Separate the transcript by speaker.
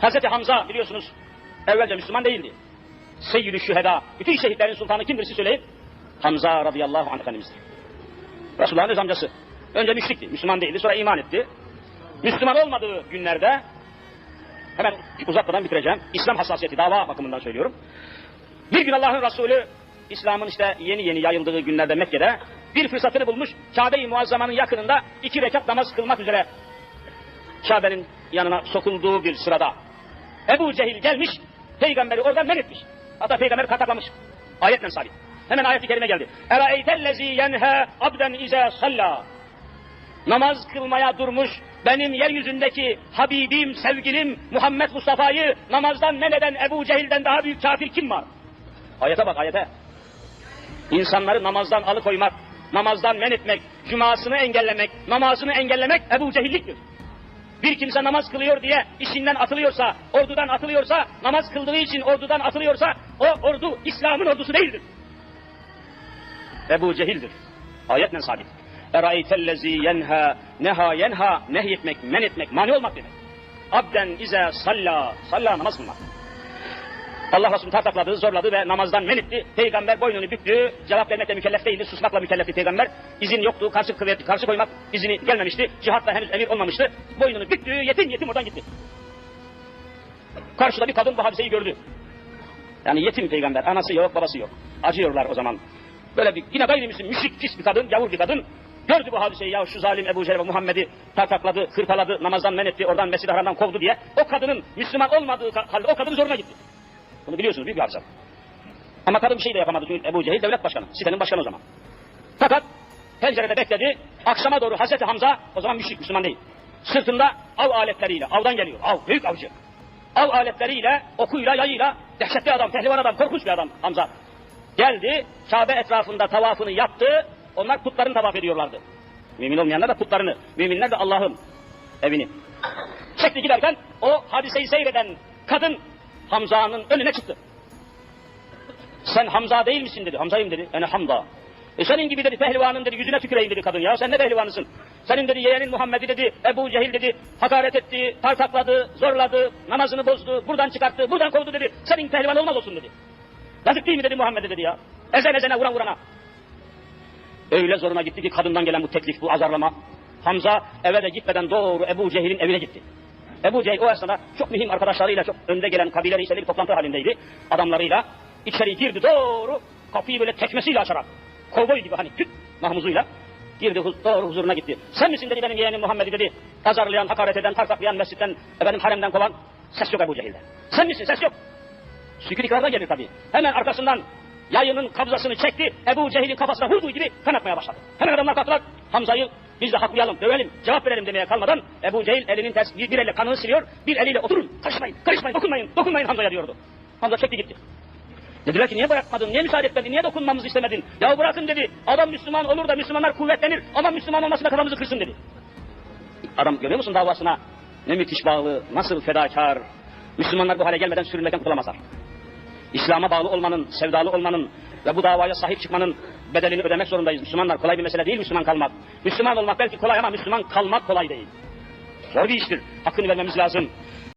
Speaker 1: Hazreti Hamza biliyorsunuz evvelce Müslüman değildi. Seyyid-i Şüheda. Bütün şehitlerin sultanı kimdir siz söyleyin. Hamza radıyallahu anh Efendimiz'dir. Resulullah'ın öz amcası. Önce müşrikti, Müslüman değildi, sonra iman etti. Müslüman olmadığı günlerde, hemen uzatmadan bitireceğim, İslam hassasiyeti, dava bakımından söylüyorum. Bir gün Allah'ın Resulü, İslam'ın işte yeni yeni yayıldığı günlerde Mekke'de, bir fırsatını bulmuş, Kabe-i Muazzama'nın yakınında iki rekat namaz kılmak üzere Kabe'nin yanına sokulduğu bir sırada Ebu Cehil gelmiş, peygamberi oradan men etmiş. Hatta peygamber kataklamış. Ayetle sabit. Hemen ayet-i kerime geldi. Eraeytellezi yenhe abden ize salla. Namaz kılmaya durmuş, benim yeryüzündeki Habibim, sevgilim Muhammed Mustafa'yı namazdan men eden Ebu Cehil'den daha büyük kafir kim var? Ayete bak ayete. İnsanları namazdan alıkoymak, namazdan men etmek, cumasını engellemek, namazını engellemek Ebu Cehilliktir. Bir kimse namaz kılıyor diye işinden atılıyorsa, ordudan atılıyorsa, namaz kıldığı için ordudan atılıyorsa, o ordu İslam'ın ordusu değildir. Ebu Cehil'dir. Ayetle sabit. Eraeytellezi yenha, neha yenha, nehyetmek, men etmek, mani olmak demek. Abden ize salla, salla namaz kılmak. Allah Resulü tartakladı, zorladı ve namazdan men etti. Peygamber boynunu büktü, cevap vermekle mükellef değildi, susmakla mükellefti peygamber. İzin yoktu, karşı, kuvvet, karşı koymak izini gelmemişti. Cihatla henüz emir olmamıştı. Boynunu büktü, yetim yetim oradan gitti. Karşıda bir kadın bu hadiseyi gördü. Yani yetim peygamber, anası yok, babası yok. Acıyorlar o zaman. Böyle bir yine gayrimüslim, müşrik, pis bir kadın, gavur bir kadın. Gördü bu hadiseyi ya şu zalim Ebu Cehil Muhammed'i tartakladı, hırpaladı, namazdan men etti, oradan Mescid-i Haram'dan kovdu diye. O kadının Müslüman olmadığı halde o kadın zoruna gitti. Bunu biliyorsunuz büyük bir hadise. Ama kadın bir şey de yapamadı çünkü Ebu Cehil devlet başkanı, sitenin başkanı o zaman. Fakat pencerede bekledi, akşama doğru Hazreti Hamza, o zaman müşrik, Müslüman değil. Sırtında av aletleriyle, avdan geliyor, av, büyük avcı. Av aletleriyle, okuyla, yayıyla, dehşetli adam, pehlivan adam, korkunç bir adam Hamza. Geldi, Kabe etrafında tavafını yaptı, onlar putlarını tavaf ediyorlardı. Mümin olmayanlar da putlarını, müminler de Allah'ın evini. Çekti giderken o hadiseyi seyreden kadın Hamza'nın önüne çıktı. Sen Hamza değil misin dedi. Hamza'yım dedi. Yani Hamza. E senin gibi dedi pehlivanın dedi yüzüne tüküreyim dedi kadın ya. Sen ne pehlivanısın? Senin dedi yeğenin Muhammed'i dedi. Ebu Cehil dedi. Hakaret etti, tartakladı, zorladı, namazını bozdu, buradan çıkarttı, buradan kovdu dedi. Senin pehlivan olmaz olsun dedi. Yazık değil mi dedi Muhammed'e dedi ya. Ezen ezene vuran vurana. Öyle zoruna gitti ki kadından gelen bu teklif, bu azarlama. Hamza eve de gitmeden doğru Ebu Cehil'in evine gitti. Ebu Cehil o esnada çok mühim arkadaşlarıyla çok önde gelen kabile reisleri bir toplantı halindeydi. Adamlarıyla içeri girdi doğru kapıyı böyle tekmesiyle açarak. Kovboy gibi hani küt mahmuzuyla girdi doğru huzuruna gitti. Sen misin dedi benim yeğenim Muhammed'i dedi. Azarlayan, hakaret eden, tartaklayan, mescitten, efendim haremden kovan. Ses yok Ebu Cehil'den. Sen misin? Ses yok. Sükut ikrardan gelir tabii. Hemen arkasından yayının kabzasını çekti. Ebu Cehil'in kafasına vurduğu gibi kan akmaya başladı. Hemen adamlar kalktılar. Hamza'yı biz de haklayalım, dövelim, cevap verelim demeye kalmadan Ebu Cehil elinin ters, bir, elle kanını siliyor, bir eliyle oturun, karışmayın, karışmayın, dokunmayın, dokunmayın Hamza'ya diyordu. Hamza çekti gitti. Dediler ki niye bırakmadın, niye müsaade etmedin, niye dokunmamızı istemedin? Ya bırakın dedi, adam Müslüman olur da Müslümanlar kuvvetlenir ama Müslüman olmasına kafamızı kırsın dedi. Adam görüyor musun davasına? Ne müthiş bağlı, nasıl fedakar. Müslümanlar bu hale gelmeden sürünmekten kurtulamazlar. İslam'a bağlı olmanın, sevdalı olmanın ve bu davaya sahip çıkmanın bedelini ödemek zorundayız. Müslümanlar kolay bir mesele değil Müslüman kalmak. Müslüman olmak belki kolay ama Müslüman kalmak kolay değil. Zor bir iştir. Hakkını vermemiz lazım.